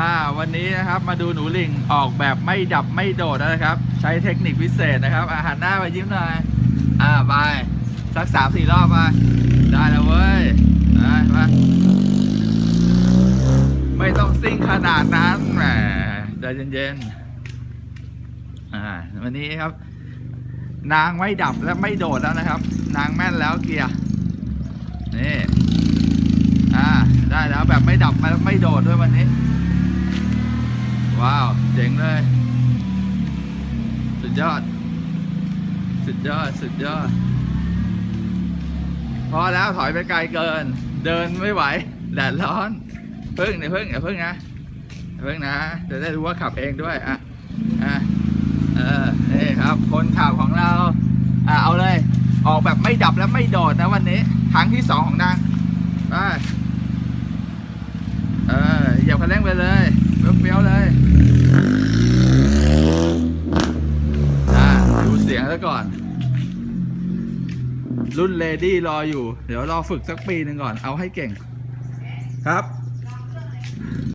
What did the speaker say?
อ่าวันนี้นะครับมาดูหนูลิงออกแบบไม่ดับไม่โดดนะครับ ใช้เทคนิคพิเศษนะครับอาหันหน้าไปยิ้มหน่อยอ่าไปสักสามสี่รอบไปได้แล้วเว้ยได้มาไม่ต้องซิ่งขนาดนั้นแหมใจเย็นๆอ่าวันนี้ครับ นางไม่ดับและไม่โดดแล้วนะครับ นางแม่นแล้วเกียร์นี่อ่าได้แล้วแบบไม่ดับไม่โดดด้วยวันนี้ จ๋งเลย สุดยอด สุดยอด สุดยอด พอแล้วถอยไปไกลเกิน เดินไม่ไหว แดดร้อนพึ่งเดี๋ยวพึ่งอย่าพึ่งนะอย่าพึ่งนะจะได้รู้ว่าขับเองด้วยอะอะเออนี่ครับ คนขับของเราอะเอาเลย ออกแบบไม่ดับและไม่โดดนะวันนี้ครั้งที่สองของนางไปเออเหยียบคันเร่งไปเลยเฟี้ยวๆเลย อะดูเสียง ซะก่อน รุ่นเลดี้รออยู่ เดี๋ยวรอฝึกสักปีหนึ่งก่อน เอาให้เก่งครับ